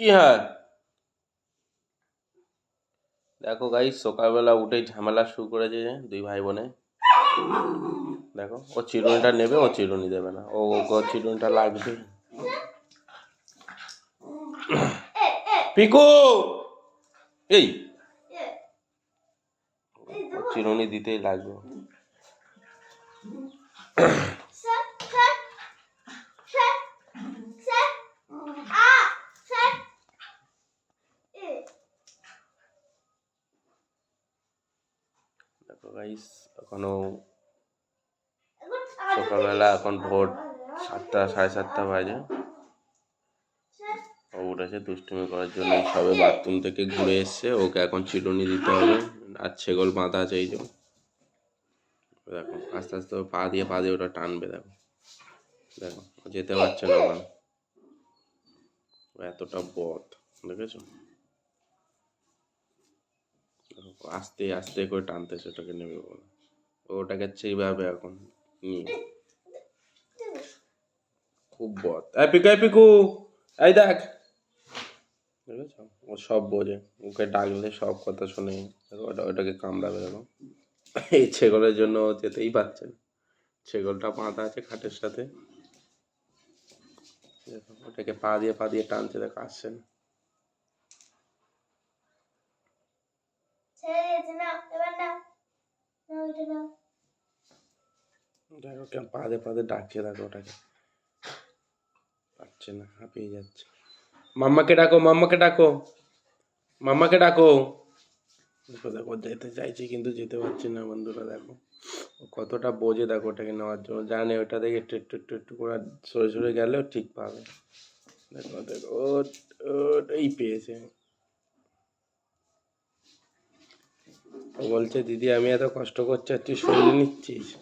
কি হ্যাঁ দেখো গাই সকালবেলা উঠেই ঝামেলা শুরু করেছে দুই ভাই বোনে। দেখো, ও চিরুনিটা নেবে, ও চিরুনি দেবে না। ও ও চিরুনিটা লাগবে। পিকু! এই! চিরুনি দিতেই লাগবে। দেখো গাইস এখনও সকালবেলা এখন ভোর সাতটা সাড়ে সাতটা বাজে। ও উঠেছে দুষ্টুমি করার জন্য। সবে বাথরুম থেকে ঘুরে এসছে ওকে এখন চিরুনি দিতে হবে। আর ছেগল বাঁধা আছে এই যে। দেখো আস্তে আস্তে পা দিয়ে পা দিয়ে ওটা টানবে দেখো। দেখো যেতে পারছে না এতটা বদ দেখেছ? দেখো, আস্তে আস্তে করে টানতেছে ওটাকে নেবে বলে। ওটাকে সেইভাবে এখন নিয়ে খুব বদ। এই পিকু, এই দেখ। ও সব বোঝে। ওকে ডাকলে সব কথা শুনে। ওটা, ওটাকে কামড়াবে দেখো। এই ছেগলের জন্য যেতেই পারছে না। ছেগলটা বাঁধা আছে খাটের সাথে। ওটাকে পা দিয়ে পা দিয়ে টানছে, দেখো, আসছে না। ছেড়ে দিয়েছে দেখো কেমন পাদে পাদে ডাকছে, দেখো ওটাকে। পাচ্ছে না, হাঁপিয়ে যাচ্ছে। মাম্মাকে ডাকো মাম্মাকে ডাকো। মাম্মাকে ডাকো। দেখো দেখো, যেতে চাইছি কিন্তু যেতে পারছি না বন্ধুরা, দেখো। ও কতটা বোঝে, দেখো ওটাকে নেওয়ার জন্য। জানে ওটা দেখে একটু একটু একটু একটু করে সরে সরে গেলেও ঠিক পাবে। দেখো দেখো, ও ওটাই পেয়েছে। বলছে, দিদি, আমি এত কষ্ট করছি তুই সরিয়ে নিচ্ছিস।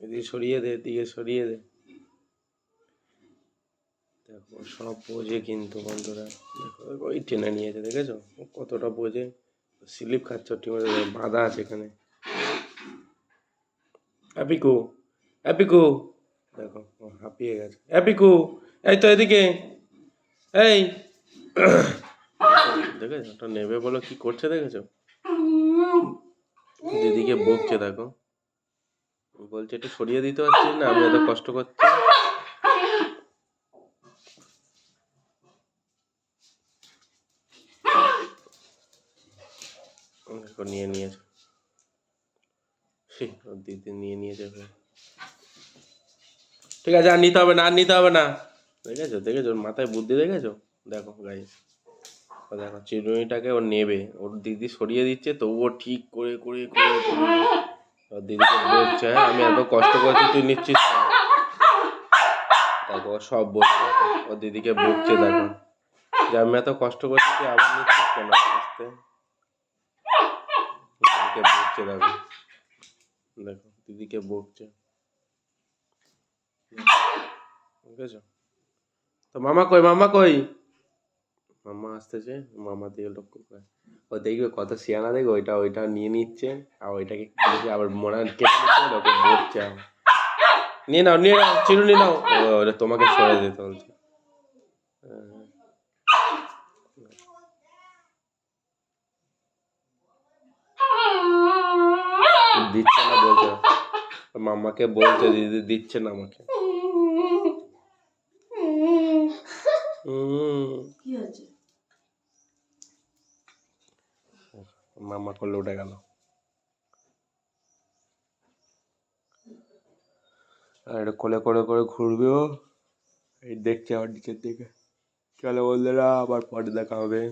এদিকে সরিয়ে দে, এদিকে সরিয়ে দে। দেখো, সব বোঝে কিন্তু বন্ধুরা। দেখো, ওই টেনে নিয়েছে, দেখেছ? কতটা বোঝে। স্লিপ খাচ্ছে ঠিক মতো বাঁধা আছে এখানে। অ্যাপিকু অ্যাপিকু। দেখো, ও হাঁপিয়ে গেছে। অ্যাপিকু, এই তো এদিকে। এই। দেখেছ? ওটা নেবে বলো কি করছে, দেখেছ? দিদিকে বকছে, দেখো। বলছে, একটু সরিয়ে দিতে পারছিস না? আমি এত কষ্ট করছি। নিয়ে নিয়েছে। দিদি নিয়ে নিয়েছে ফের। ঠিক আছে, আর নিতে হবে না, আর নিতে হবে না। দেখেছ? দেখেছ? মাথায় বুদ্ধি দেখেছ? দেখো গাইস দেখো চিরুনিটাকে ও নেবে। ওর দিদি সরিয়ে দিচ্ছে তবুও ঠিক করে করে করে করে। ওর দিদিকে বলছে "হ্যাঁ, আমি এত কষ্ট করছি তুই নিচ্ছিস কেন?" দেখো সব বলছে। ওর দিদিকে বকছে দেখো। যে আমি এত কষ্ট করছি তুই আবার নিচ্ছিস কেন আস্তে? দিদিকে বকছে দেখো। দেখো দিদিকে বকছে। বুঝেছ? তো মামা কই মামা কই? মামা আসতেছে, মামা দিয়ে লক্ষ্য করে ও দেখবে কত সিয়ানা দেখবে, ওইটা ওইটা নিয়ে নিচ্ছে, আর ওইটাকে আবার মোড়া কেটে নিচ্ছে বলছে নিয়ে নাও নিয়ে নাও, চিরুনি নাও। ওটা তোমাকে সরে দিতে বলছে। দিচ্ছে না বলছে। ওর মামাকে বলছে, দিদি দিচ্ছে না আমাকে। মামা করলে উঠে গেল। আর এটা কোলে করে করে ঘুরবে ও। এই দেখছে আমার নিচের দিকে। চলো বন্ধুরা, আবার পরে দেখা হবে।